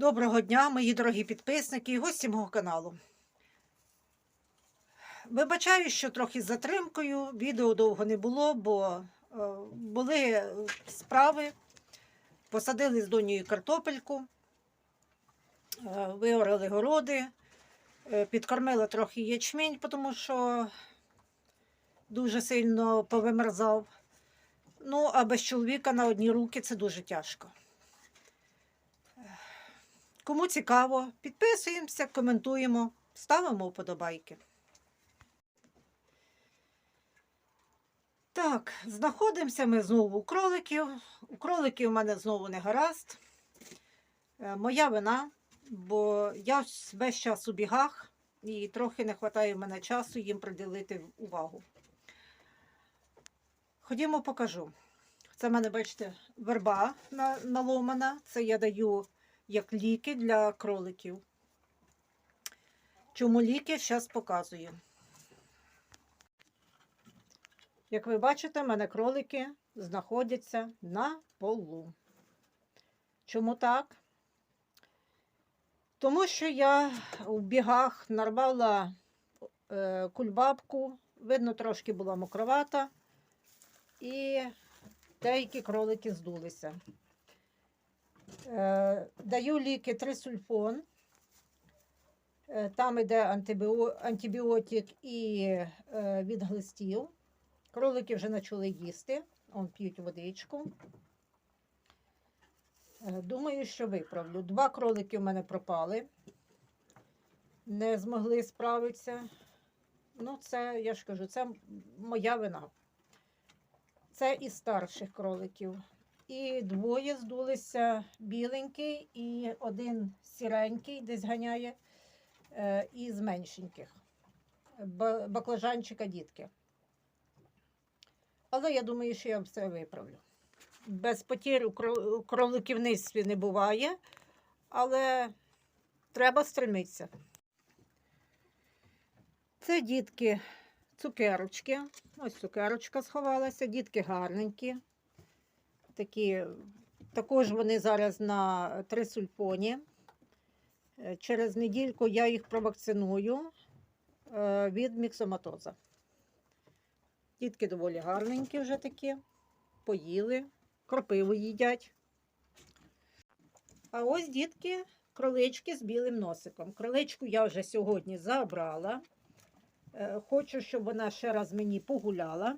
Доброго дня, мої дорогі підписники і гості мого каналу. Вибачаю, що трохи з затримкою. Відео довго не було, бо е, були справи. Посадили з донею картопельку, е, виорали городи, е, підкормила трохи ячмінь, тому що дуже сильно повимерзав. Ну, а без чоловіка на одні руки це дуже тяжко. Кому цікаво, підписуємося, коментуємо, ставимо вподобайки. Так, знаходимося ми знову у кроликів. У кроликів у мене знову не гаразд. Е, Моя вина, бо я весь час у бігах і трохи не вистачає в мене часу їм приділити увагу. Ходімо, покажу. Це в мене, бачите, верба наломана. Це я даю як ліки для кроликів. Чому ліки, зараз показую. Як ви бачите, в мене кролики знаходяться на полу. Чому так? Тому що я в бігах нарвала е, кульбабку, видно, трошки була мокровата, і деякі кролики здулися. Е, Даю ліки трисульфон. Е, Там йде антибіотик і е, від глистів. Кролики вже почали їсти, он п'ють водичку. Думаю, що виправлю. Два кролики в мене пропали, не змогли справитися. Ну, це, я ж кажу, це моя вина. Це із старших кроликів. І двоє здулися біленький, і один сіренький десь ганяє, е, із меншеньких. Баклажанчика дітки. Але я думаю, що я все виправлю. Без потір у кро- у кроликівництві не буває, але треба стремитися. Це дітки цукерочки. Ось цукерочка сховалася, дітки гарненькі. Такі, також вони зараз на трисульфоні. Е, Через недільку я їх провакциную е, від міксоматоза. Дітки доволі гарненькі вже такі, поїли, кропиву їдять. А ось дітки, кролички з білим носиком. Кроличку я вже сьогодні забрала. Е, Хочу, щоб вона ще раз мені погуляла.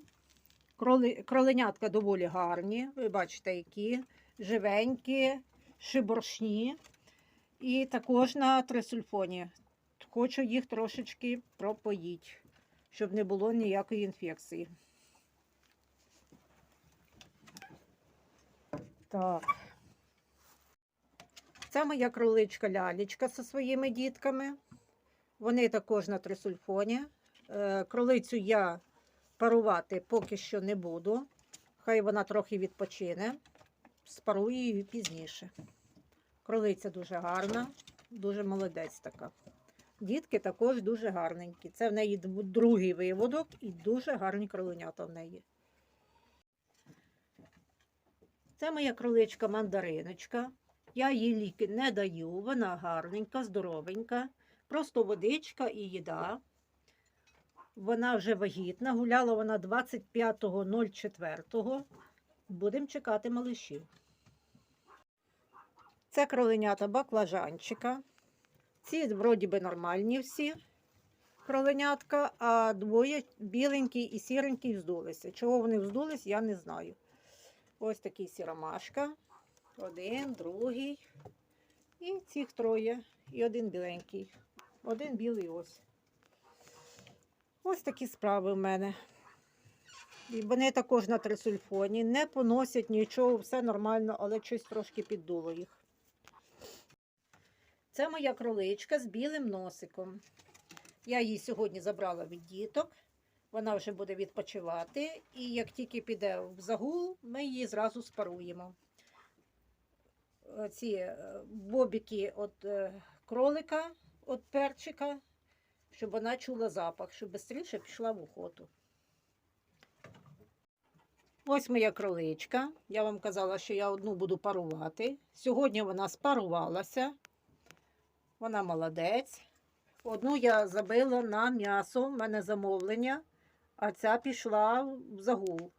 Кроли, кроленятка доволі гарні. Ви бачите, які живенькі, шиборшні. І також на трисульфоні. Хочу їх трошечки пропоїти, щоб не було ніякої інфекції. Так. Це моя кроличка лялечка зі своїми дітками. Вони також на трисульфоні. Е, Кролицю я парувати поки що не буду. Хай вона трохи відпочине. Спарую її пізніше. Кролиця дуже гарна, дуже молодець така. Дітки також дуже гарненькі. Це в неї другий виводок і дуже гарні кроленята в неї. Це моя кроличка мандариночка. Я їй ліки не даю, вона гарненька, здоровенька, просто водичка і їда. Вона вже вагітна, гуляла вона 25.04. Будемо чекати малишів. Це кроленята баклажанчика. Ці вроді би нормальні всі кроленятка, а двоє біленький і сіренький вздулися. Чого вони вздулись, я не знаю. Ось такий сіромашка. Один, другий. І цих троє. І один біленький. Один білий ось. Ось такі справи в мене. І вони також на трисульфоні, не поносять нічого, все нормально, але щось трошки піддуло їх. Це моя кроличка з білим носиком. Я її сьогодні забрала від діток. Вона вже буде відпочивати. І як тільки піде в загул, ми її зразу спаруємо. Ці е, бобіки від е, кролика, від перчика, щоб вона чула запах, щоб швидше пішла в охоту. Ось моя кроличка. Я вам казала, що я одну буду парувати. Сьогодні вона спарувалася. Вона молодець. Одну я забила на м'ясо, в мене замовлення, а ця пішла в загул.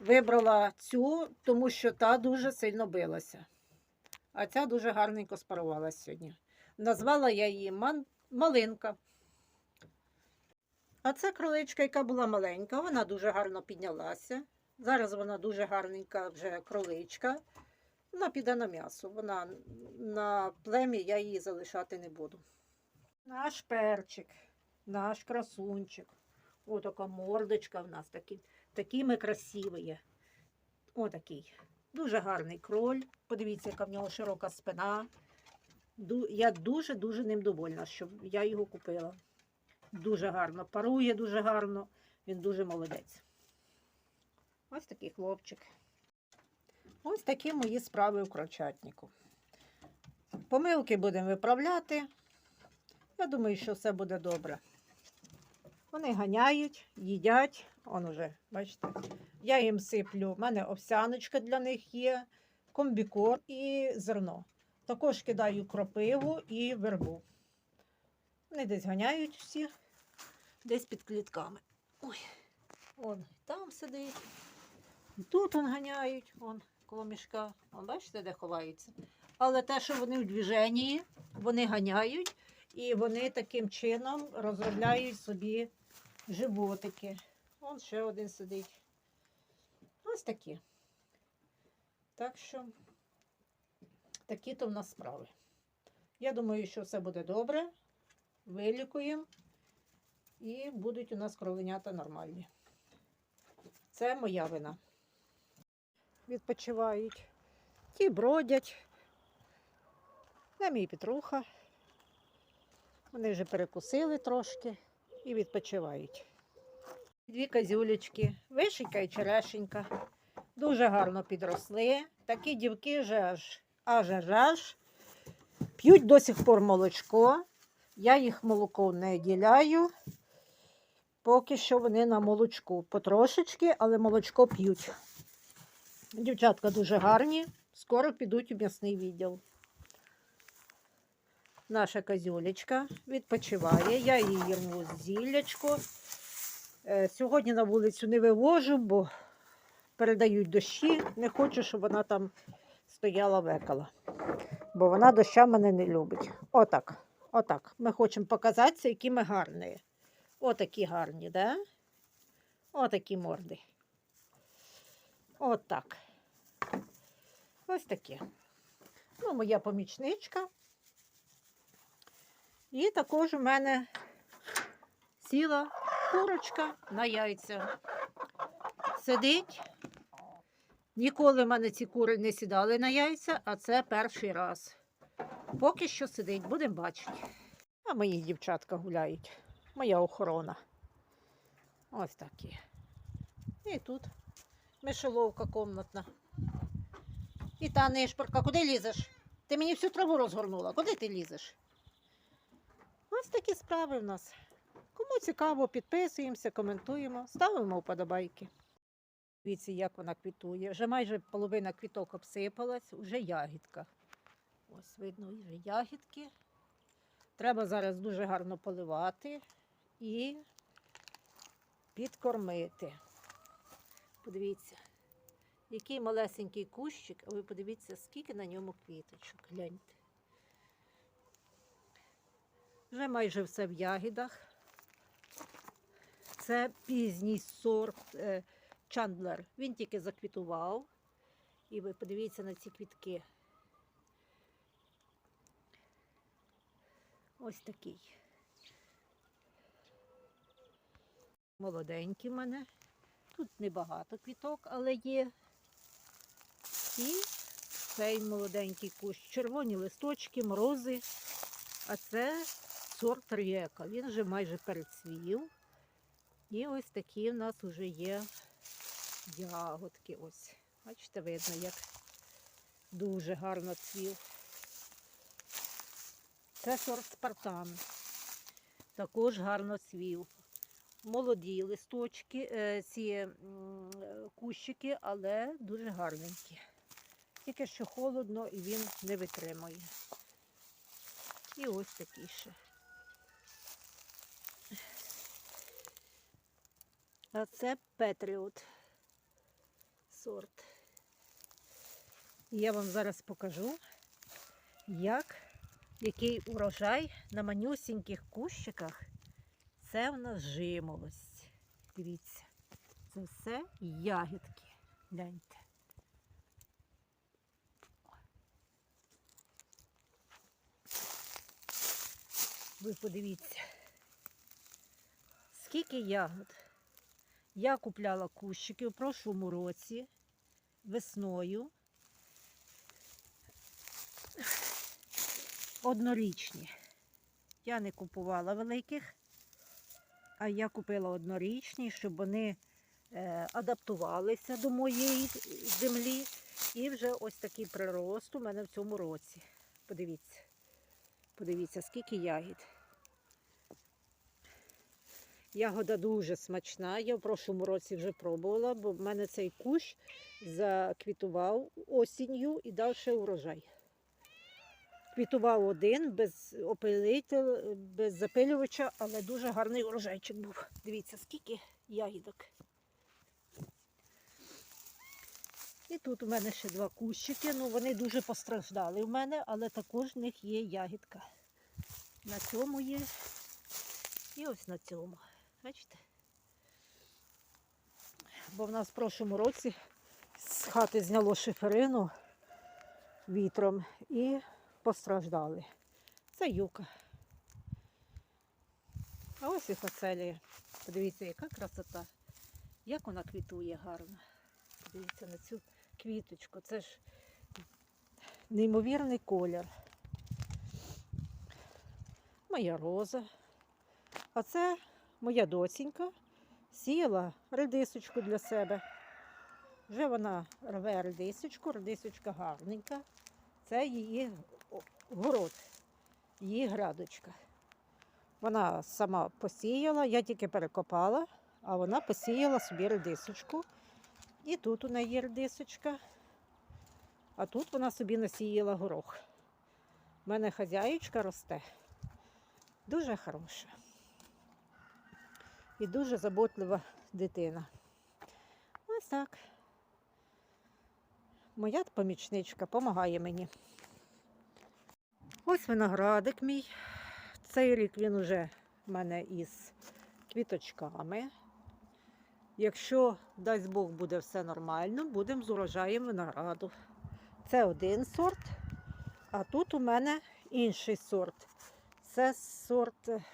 Вибрала цю, тому що та дуже сильно билася. А ця дуже гарненько спарувалася сьогодні. Назвала я її малинка. А це кроличка, яка була маленька, вона дуже гарно піднялася. Зараз вона дуже гарненька вже кроличка. Вона піде на м'ясо. Вона на плем'я я її залишати не буду. Наш перчик, наш красунчик. О, така мордочка в нас такі. Такі ми красиві є. Дуже гарний кроль. Подивіться, яка в нього широка спина. Я дуже-дуже ним довольна, що я його купила. Дуже гарно. Парує дуже гарно. Він дуже молодець. Ось такий хлопчик. Ось такі мої справи у крольчатнику. Помилки будемо виправляти. Я думаю, що все буде добре. Вони ганяють, їдять. Он уже, бачите, я їм сиплю. У мене овсяночка для них є, комбікор і зерно. Також кидаю кропиву і вербу. Вони десь ганяють всі, десь під клітками. Ой, он там сидить. Тут он ганяють, он коло мішка. Он, бачите, де ховаються. Але те, що вони в движенні, вони ганяють і вони таким чином розробляють собі животики. Вон ще один сидить. Ось такі. Так що такі то в нас справи. Я думаю, що все буде добре. Вилікуємо і будуть у нас кроленята нормальні. Це моя вина. Відпочивають. Ті бродять. Де мій Петруха. Вони вже перекусили трошки і відпочивають. Дві козюлечки, вишенька і черешенька. Дуже гарно підросли. Такі дівки вже аж аж аж аж. П'ють до сих пор молочко. Я їх молоком не діляю. Поки що вони на молочку. Потрошечки, але молочко п'ють. Дівчатка дуже гарні. Скоро підуть у м'ясний відділ. Наша козюлечка відпочиває. Я їй їм зіллячко. Е, Сьогодні на вулицю не вивожу, бо передають дощі. Не хочу, щоб вона там стояла векала. Бо вона доща мене не любить. Отак. Отак. Ми хочемо показатися, які ми гарні. Отакі гарні, да? Отакі морди. Отак. Ось такі. Ну, моя помічничка. І також у мене сіла курочка на яйця. Сидить. Ніколи в мене ці кури не сідали на яйця, а це перший раз. Поки що сидить, будемо бачити. А мої дівчатка гуляють. Моя охорона. Ось такі. І тут мишеловка комнатна. І та нишпорка, куди лізеш? Ти мені всю траву розгорнула. Куди ти лізеш? Ось такі справи в нас. Кому цікаво, підписуємося, коментуємо, ставимо вподобайки. Дивіться, як вона квітує. Вже майже половина квіток обсипалась, вже ягідка. Ось видно, вже ягідки. Треба зараз дуже гарно поливати і підкормити. Подивіться, який малесенький кущик, а ви подивіться, скільки на ньому квіточок. Гляньте. Вже майже все в ягідах. Це пізній сорт е, Чандлер. Він тільки заквітував. І ви подивіться на ці квітки. Ось такий. Молоденький в мене. Тут небагато квіток, але є. І цей молоденький кущ. Червоні листочки, морози. А це сорт рєка. Він вже майже перецвів. І ось такі в нас вже є ягодки. Ось. Бачите, видно, як дуже гарно цвів. Це сорт спартан. Також гарно цвів. Молоді листочки, е, ці кущики, але дуже гарненькі. Тільки що холодно і він не витримує. І ось такі ще. А це Петріот сорт. Я вам зараз покажу, як який урожай на манюсіньких кущиках. Це в нас жимолость. Дивіться, це все ягідки. Гляньте. Ви подивіться, скільки ягод. Я купляла кущики у прошлому році весною. Однорічні. Я не купувала великих, а я купила однорічні, щоб вони е, адаптувалися до моєї землі. І вже ось такий прирост у мене в цьому році. Подивіться. Подивіться, скільки ягід. Ягода дуже смачна. Я в прошлому році вже пробувала, бо в мене цей кущ заквітував осінню і дав ще урожай. Квітував один без опилителя, без запилювача, але дуже гарний урожайчик був. Дивіться, скільки ягідок. І тут у мене ще два кущики. Ну, вони дуже постраждали в мене, але також в них є ягідка. На цьому є. І ось на цьому. Бачите? Бо в нас в прошлому році з хати зняло шиферину вітром і постраждали. Це юка. А ось і фацелія. Подивіться, яка красота. Як вона квітує гарно. Подивіться на цю квіточку. Це ж неймовірний колір. Моя роза. А це моя доцінька сіяла редисочку для себе. Вже вона рве редисочку, редисочка гарненька. Це її город, її градочка. Вона сама посіяла, я тільки перекопала, а вона посіяла собі редисочку. І тут у неї редисочка, а тут вона собі насіяла горох. У мене хазяєчка росте. Дуже хороша. І дуже заботлива дитина. Ось так. Моя помічничка допомагає мені. Ось виноградик мій. Цей рік він уже в мене із квіточками. Якщо, дасть Бог, буде все нормально, будемо з урожаєм винограду. Це один сорт, а тут у мене інший сорт. Це сорт е,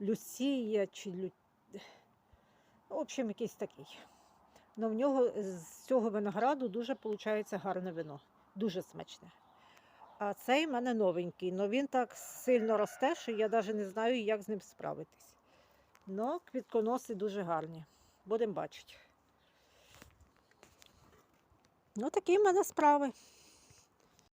Люсія чи Лю... В общем, якийсь такий. Но в нього з цього винограду дуже виходить гарне вино. Дуже смачне. А цей в мене новенький. але він так сильно росте, що я навіть не знаю, як з ним справитись. Ну, квітконоси дуже гарні. Будемо бачити. Ну, такі в мене справи.